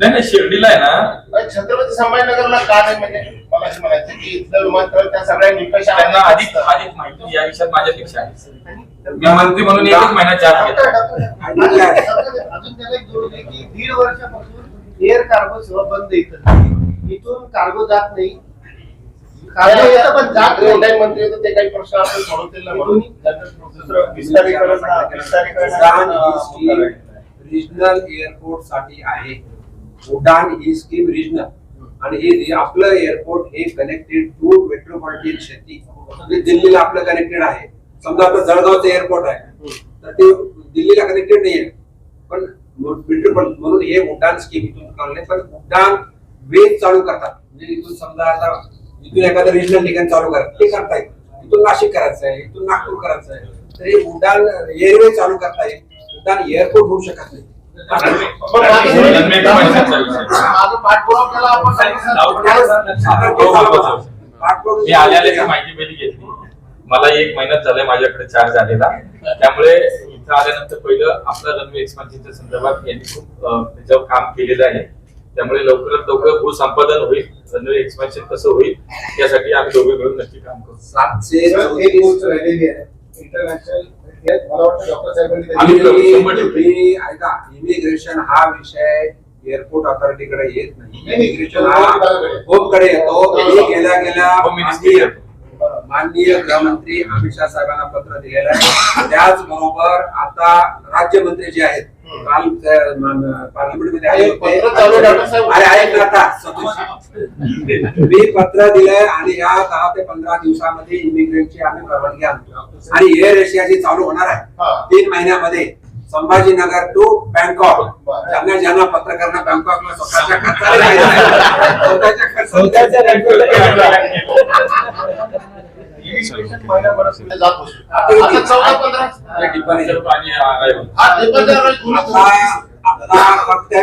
नाही नाही शिर्डीला आहे ना छत्रपती संभाजीनगरला का नाही म्हणजे मला असं म्हणायचं की इथलं विमानतळ त्या सगळ्या निकषामध्ये त्यांना अधिक अधिक माहिती या विषयात माझ्यापेक्षा आहे मी मंत्री म्हणून एकच महिना चार्ज घेतला अजून त्याला एक जोडून आहे की दीड वर्षापासून एअर कार्गो सेवा बंद आहे इथं इथून कार्गो जात नाही कार्गो येतं पण जात नाही काही मंत्री होते ते काही प्रश्न आपण सोडवतील ना म्हणून दुसरं विस्तारीकरण विस्तारीकरण अं, रिजनल एअरपोर्टसाठी आहे उडान ही स्कीम रिजनल आणि हे आपलं एअरपोर्ट हे कनेक्टेड टू मेट्रोपॉलिटन सिटी म्हणजे दिल्लीला आपलं कनेक्टेड आहे. समजा आता जळगावचं एअरपोर्ट आहे. तर ते दिल्लीला कनेक्टेड नाही आहे पण मेट्रोपॉलिटन म्हणून हे उड्डाण स्कीम इथून काढले पण उड्डाण वेग चालू करतात. म्हणजे इथून समजा आता इथून एखादं रिजनल ठिकाण चालू करतात ते करता येईल. इथून नाशिक करायचं आहे. इथून नागपूर करायचं आहे. तर हे उड्डाण एअरवे चालू करता येईल. उड्डाण एअरपोर्ट होऊ शकत नाही. मी आल्याची माहिती पहिली घेतली. मला एक महिन्यात झालाय माझ्याकडे चार्ज आलेला. त्यामुळे इथं आल्यानंतर पहिलं आपलं रनवे एक्सपान्शनच्या संदर्भात यांनी खूप त्याच्यावर काम केलेलं आहे. त्यामुळे लवकरात लवकर भूसंपादन होईल रनवे एक्सपान्शन कसं होईल यासाठी आम्ही दोघे मिळून नक्की काम करू. सातशे एक चौतीस गोष्ट राहिलेली आहे. इंटरनॅशनल ऐका इमिग्रेशन हा विषय एअरपोर्ट अथॉरिटीकडे येत नाही. इमिग्रेशन हा. होमकडे येतो. गेल्या गेल्या माननीय माननीय गृहमंत्री अमित शहा साहेबांना पत्र दिलेलं आहे. त्याचबरोबर आता राज्यमंत्री जे आहेत काल पार्लमेंटमध्ये आले पत्र चालू आहे, डॉक्टर होते साहेब. अरे ऐक ना आता सतोष मी पत्र दिलंय आणि या दहा ते पंधरा दिवसामध्ये इमिग्रेंटची आम्ही परवानगी आणतो आणि एअर एशियाची चालू होणार हा. आहे तीन महिन्यामध्ये संभाजीनगर टू बँकॉक बरं. ज्यांना ज्यांना पत्रकारांना बँकॉकला स्वतःच्या आहे. स्वतःच्या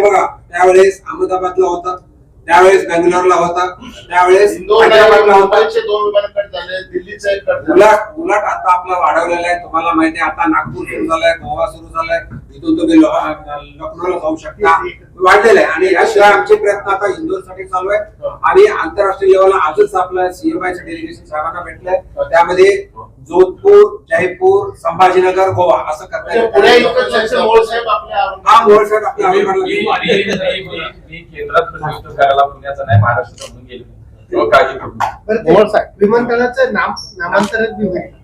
बघा त्यावेळेस अहमदाबादला होता त्यावेळेस बेंगलोरला होता त्यावेळेस दोन उलट आता आपला वाढवलेला आहे तुम्हाला माहिती आहे आता नागपूर सुरू झालाय गोवा सुरू झालाय इथून तुम्ही लखनौला जाऊ शकता वाढलेलं आहे. आणि याशिवाय आमचे प्रयत्न आता इंदोरसाठी चालू आहे. आणि आंतरराष्ट्रीय लेवलला आजच आपल्या सीएमआय चे डेलिगेशन साहेबांना भेटलंय. त्यामध्ये जोधपूर जयपूर संभाजीनगर गोवा असं करता पुणे इतकं त्यांचे मोळ साहेब आपल्या हा पुण्याचा नाही महाराष्ट्रात गेलो. ते विमानतळाचं नाम नामांतरण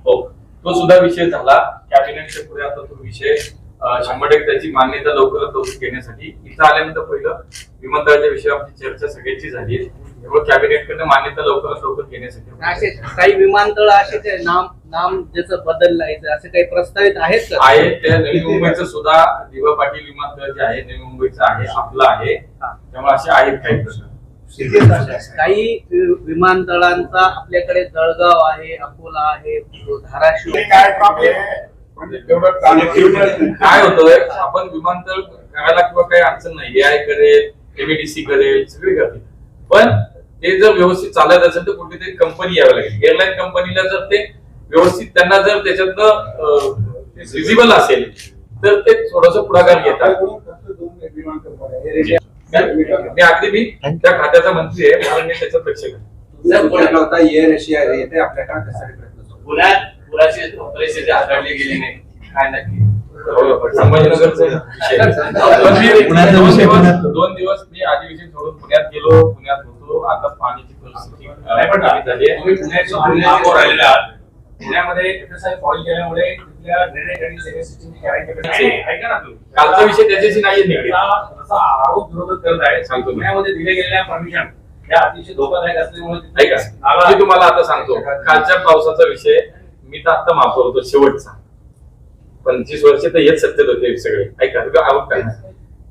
हो तो सुद्धा विषय झाला. कॅबिनेटच्या पुढे आता तो विषय शंभर टक्के त्याची मान्यता लवकरात लवकर घेण्यासाठी. इथं आल्यानंतर पहिलं विमानतळाच्या विषयावर आमची चर्चा सगळ्याची झाली. आहे त्यामुळे कॅबिनेटकडनं मान्यता लवकरात लवकर घेण्यासाठी. असे काही विमानतळ असे ते नाम नाम ज्याचं बदललं असे काही प्रस्तावित आहेत का? आहे त्या नवी मुंबईचं सुद्धा दिवा पाटील विमानतळ जे आहे नवी मुंबईचं आहे आपलं आहे. त्यामुळे असे आहेत काही प्रश्न. काही विमानतळांचा आपल्याकडे जळगाव आहे अकोला आहे धाराशिव काय प्रॉब्लेम काय होतंय आपण विमानतळ करायला किंवा काही अडचण नाही. एआय करेल एमएडीसी करेल सगळे करते. पण ते जर व्यवस्थित चालत असेल तर कुठेतरी कंपनी यावी लागेल. एअरलाईन कंपनीला जर ते व्यवस्थित त्यांना जर त्याच्यातनं विजिबल असेल तर ते थोडस पुढाकार घेतात. मी अगदी मी त्या खात्याचा मंत्री आहे मला मी त्याच्यात लक्ष घाल होता? आहे? पुण्यात पुराची परिस्थिती हाताळली गेली नाही काय नक्की? हो, मी दोन दिवस मी अधिवेशन सोडून पुण्यात गेलो पुण्यात होतो. आता पाण्याची परिस्थिती पुण्यामध्ये फॉईल केल्यामुळे ऐका ना कालचा विषय त्याच्याशी नाही आरोप विरोधक करत आहे. सांगतो. पुण्यामध्ये दिले गेलेल्या परमिशन या अतिशय धोकादायक असल्यामुळे तुम्हाला आता सांगतो. कालच्या पावसाचा विषय मी तर आता माफ होतो शेवटचा. पंचवीस वर्ष तर हेच सत्तेत होते सगळे. ऐका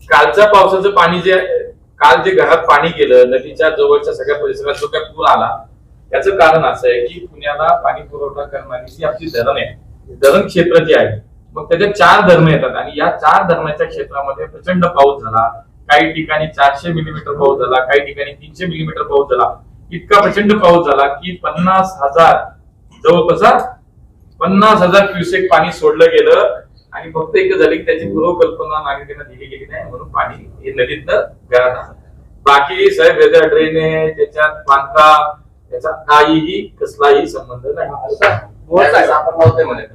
कालच्या पावसाचं पाणी जे काल जे घरात पाणी गेलं नदीच्या जवळच्या सगळ्या परिसरात जो काय पूर आला त्याचं कारण असं आहे की पुण्याला पाणी पुरवठा करणारी जी आपली धरण आहे धरण क्षेत्र जे आहे मग त्याच्यात चार धर्म येतात आणि या चार धर्माच्या क्षेत्रामध्ये प्रचंड पाऊस झाला. काही ठिकाणी चारशे मिलीमीटर पाऊस झाला काही ठिकाणी तीनशे मिलीमीटर पाऊस झाला. इतका प्रचंड पाऊस झाला की पन्नास हजार जवळपास पन्नास हजार क्युसेक पाणी सोडलं गेलं आणि फक्त एक झाली की त्याची पूर्वकल्पना नागरिकांना दिली गेली नाही म्हणून पाणी हे नदीतनं घरात आलं बाकी साहेब याच्या ड्रेनेज त्याच्यात बांधकाम त्याचा काहीही कसलाही संबंध नाही मान्य आहे. म्हणे.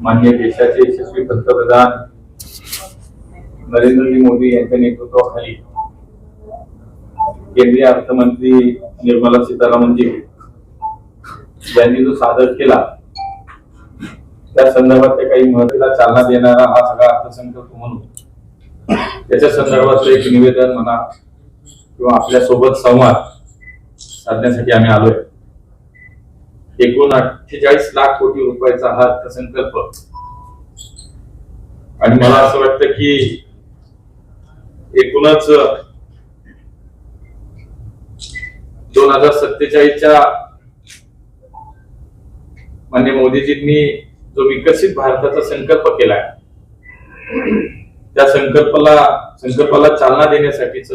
माननीय देशाचे यशस्वी पंतप्रधान नरेंद्रजी मोदी यांच्या नेतृत्वाखाली केंद्रीय अर्थमंत्री निर्मला सीतारामनजी यांनी जो सादर केला त्या संदर्भात काही महत्वाला चालना देणारा हा सगळा अर्थसंकल्प म्हणून त्याच्या संदर्भात एक निवेदन म्हणा किंवा आपल्यासोबत संवाद साधण्यासाठी आम्ही आलोय. एकूण अठ्ठेचाळीस लाख कोटी रुपयाचा हा अर्थसंकल्प. आणि मला असं वाटतं की एकूणच दोन हजार सत्तेचाळीसच्या मान्य मोदीजींनी जो विकसित भारताचा संकल्प केलाय त्या संकल्पाला संकल्पाला चालना देण्यासाठीच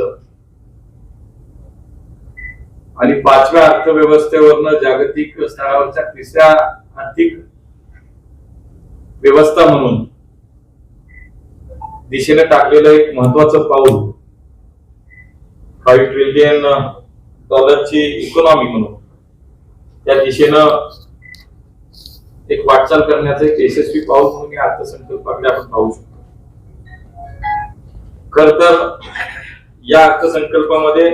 आणि पाचव्या अर्थव्यवस्थेवरनं जागतिक स्तरावरच्या तिसऱ्या आर्थिक व्यवस्था म्हणून दिशेने टाकलेलं एक महत्वाचं पाऊल फाईव्ह ट्रिलियन डॉलरची इकॉनॉमी म्हणून. त्या दिशेनं एक वाटचाल करण्याचं एक यशस्वी पाऊल म्हणून या अर्थसंकल्पाकडे आपण पाहू शकतो. खर तर या अर्थसंकल्पामध्ये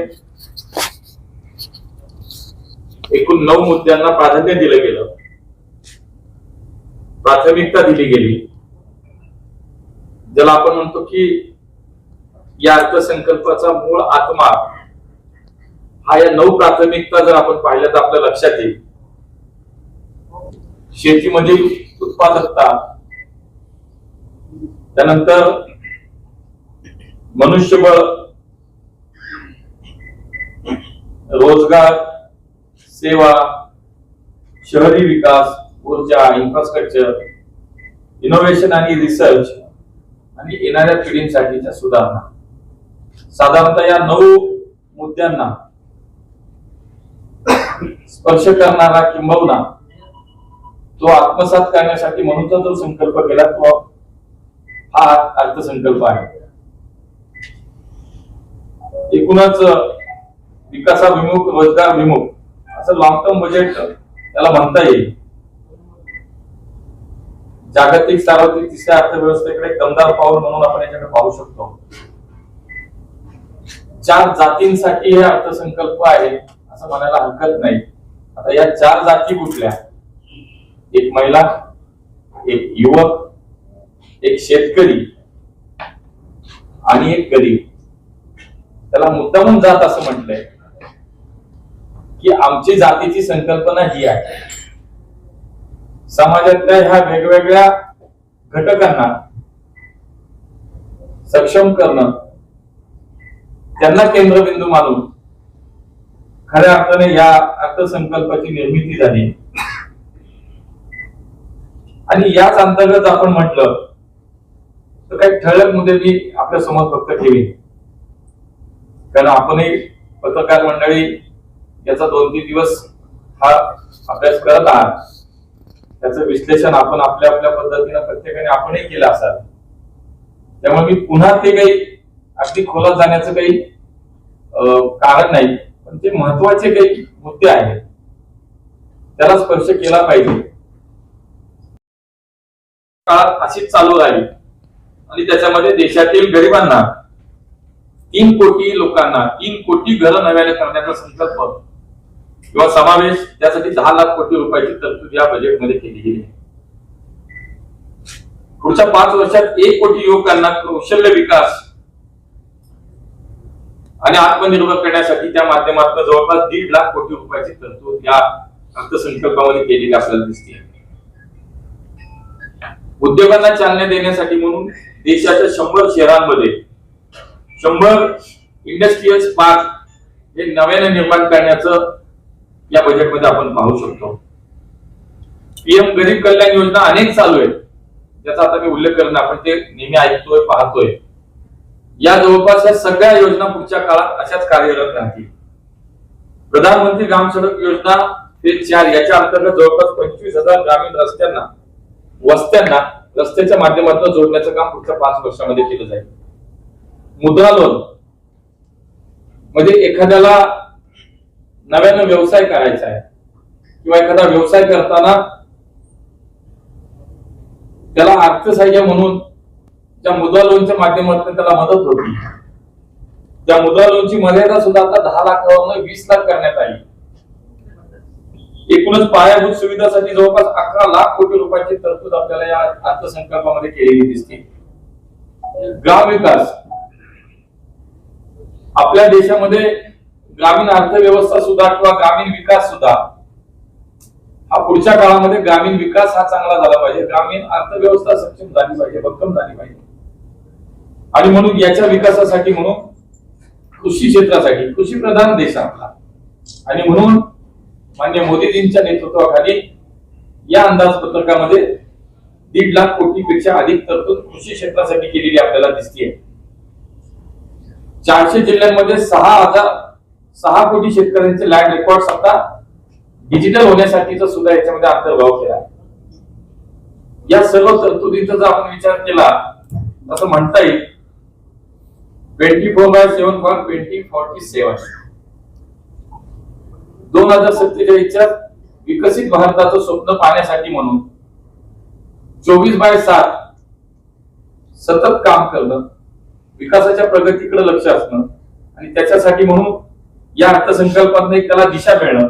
एकूण नऊ मुद्द्यांना प्राधान्य दिलं गेलं. प्राथमिकता दिली गेली. ज्याला आपण म्हणतो की या अर्थसंकल्पाचा मूळ आत्मा हा या नऊ प्राथमिकता जर आपण पाहिल्या तर आपल्या लक्षात येईल. शेतीमधील उत्पादकता. त्यानंतर मनुष्यबळ. रोजगार सेवा शहरी विकास ऊर्जा इन्फ्रास्ट्रक्चर इनोव्हेशन आणि रिसर्च आणि येणाऱ्या पिढींसाठीच्या सुधारणा. साधारणतः या नऊ मुद्द्यांना स्पर्श करणारा किंबहुना तो आत्मसात करण्यासाठी म्हणूनचा जो संकल्प केला तो हा अर्थसंकल्प आहे. एकूणच विकासाभिमुख रोजगार विमुख असं लॉंग टर्म बजेट त्याला म्हणता येईल. जागतिक सार्वत्रिक तिसऱ्या अर्थव्यवस्थेकडे दमदार पाऊल म्हणून आपण याच्याकडे पाहू शकतो. चार जातींसाठी हे अर्थसंकल्प आहे असं म्हणायला हरकत नाही. आता या चार जाती कुठल्या? एक महिला एक युवक एक शेतकरी आणि एक गरीब. त्याला मुद्दामून जात असं म्हटलंय की आमची जातीची संकल्पना ही आहे. समाजातल्या ह्या वेगवेगळ्या घटकांना सक्षम करणं त्यांना केंद्रबिंदू मानून खऱ्या अर्थाने या अर्थसंकल्पाची निर्मिती झाली. आणि याच अंतर्गत आपण म्हटलं तर काही ठळक मुद्दे मी आपल्यासमोर फक्त ठेवीन. कारण आपणही पत्रकार मंडळी याचा दोन तीन दिवस हा अभ्यास करत आहात. त्याचं विश्लेषण आपण आपल्या आपल्या पद्धतीनं प्रत्येकाने आपणही केलं असाल. त्यामुळे मी पुन्हा ते काही अगदी खोलात जाण्याचं काही अं, कारण नाही पण ते महत्त्वाचे काही मुद्दे आहेत. त्याला स्पर्श केला पाहिजे. काळात अशीच चालू झाली आणि त्याच्यामध्ये देशातील गरिबांना तीन कोटी लोकांना तीन कोटी घरं नव्याने करण्याचा संकल्प किंवा समावेश त्यासाठी दहा लाख कोटी रुपयाची तरतूद या बजेटमध्ये केली गेली आहे. पुढच्या पाच वर्षात एक कोटी युवकांना कौशल्य विकास आणि आत्मनिर्भर करण्यासाठी त्या माध्यमातून जवळपास दीड लाख कोटी रुपयाची तरतूद या अर्थसंकल्पामध्ये केलेली आपल्याला दिसते उद्योगांना चालना देण्यासाठी म्हणून देशाच्या शंभर शहरांमध्ये शंभर इंडस्ट्रीयल पार्क हे नव्याने निर्माण करण्याचं या बजेटमध्ये आपण पाहू शकतो. पीएम गरीब कल्याण योजना अनेक चालू आहेत. त्याचा आता मी उल्लेख करणं आपण ते नेहमी ऐकतोय पाहतोय. या जवळपास या सगळ्या योजना पुढच्या काळात अशाच कार्यरत राहतील. प्रधानमंत्री ग्राम सडक योजना ते चार याच्या अंतर्गत जवळपास पंचवीस हजार ग्रामीण रस्त्यांना वस्त्यांना रस्त्याच्या माध्यमातून जोडण्याचं काम पुढच्या पाच वर्षामध्ये केलं जाईल. मुद्रा लोन. म्हणजे एखाद्याला नव्यानं व्यवसाय करायचा आहे किंवा एखादा व्यवसाय करताना त्याला अर्थसहाय्य म्हणून त्या मुद्रा लोनच्या माध्यमातून त्याला मदत होती. त्या मुद्रा लोनची मर्यादा सुद्धा आता दहा लाखावरून वीस लाख करण्यात आली. एकूणच पायाभूत सुविधासाठी जवळपास अकरा लाख कोटी रुपयाची तरतूद आपल्याला या अर्थसंकल्पामध्ये केलेली दिसते. ग्राम विकास. आपल्या देशामध्ये ग्रामीण अर्थव्यवस्था सुद्धा किंवा ग्रामीण विकास सुद्धा हा पुढच्या काळामध्ये ग्रामीण विकास हा चांगला झाला पाहिजे. ग्रामीण अर्थव्यवस्था सक्षम झाली पाहिजे भक्कम झाली पाहिजे. आणि म्हणून याच्या विकासासाठी म्हणून कृषी क्षेत्रासाठी कृषी प्रधान देश आपला. आणि म्हणून मान्य मोदीजींच्या नेतृत्वाखाली या अंदाजपत्रकामध्ये दीड लाख कोटीपेक्षा अधिक तरतूद कृषी क्षेत्रासाठी केलेली आपल्याला दिसतीये. चारशे जिल्ह्यांमध्ये सहा हजार सहा कोटी शेतकऱ्यांचे लँड रेकॉर्ड आता डिजिटल होण्यासाठीचा सुद्धा याच्यामध्ये अंतर्भाव केला. या सर्व तरतुदीचा जर आपण विचार केला असं म्हणता येईल. Twenty four by seven for twenty forty seven दोन हजार सत्तेचाळीसच्या विकसित भारताचं स्वप्न पाहण्यासाठी म्हणून चोवीस बाय सात सतत काम करणं विकासाच्या प्रगतीकडे लक्ष असणं आणि त्याच्यासाठी म्हणून या अर्थसंकल्पात एक त्याला दिशा मिळणं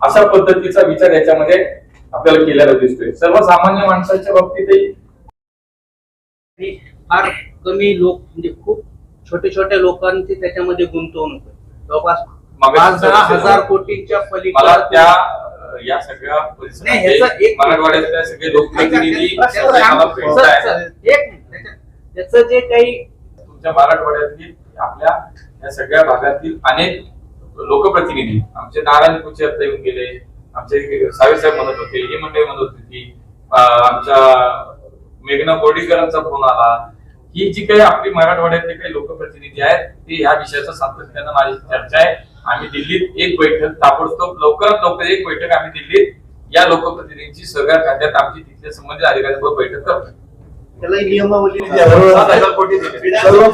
अशा पद्धतीचा विचार याच्यामध्ये आपल्याला केलेला दिसतोय. सर्वसामान्य माणसाच्या बाबतीतही फार कमी लोक म्हणजे खूप छोटे छोटे लोकांची त्याच्यामध्ये गुंतवणूक आहे. जवळपास सर- हजार कोटींच्या मला त्या या सगळ्या नाही, परिसरामध्ये ह्याचं एक- मराठवाड्यातले सगळे लोकप्रतिनिधी मला त्याचं जे काही तुमच्या मराठवाड्यातील आपल्या या सगळ्या भागातील अनेक लोकप्रतिनिधी आमचे नारायणपूरचे आता येऊन गेले आमचे साहेब साहेब म्हणत होते ही मंडळी म्हणत होती की आमच्या मेघना बोर्डीकरांचा फोन आला. ही जी काही आपली मराठवाड्यातले काही लोकप्रतिनिधी आहेत ते ह्या विषयाचा सातत्यानं माझी चर्चा आहे. आम्ही दिल्लीत एक बैठक ताबडतोब लवकरात लवकर एक बैठक आम्ही दिल्लीत. या लोकप्रतिनिधींची सगळ्या खात्यात आमची तिथल्या संबंधित अधिकाऱ्यांबरोबर बैठक करतो त्याला नियमावली सर्व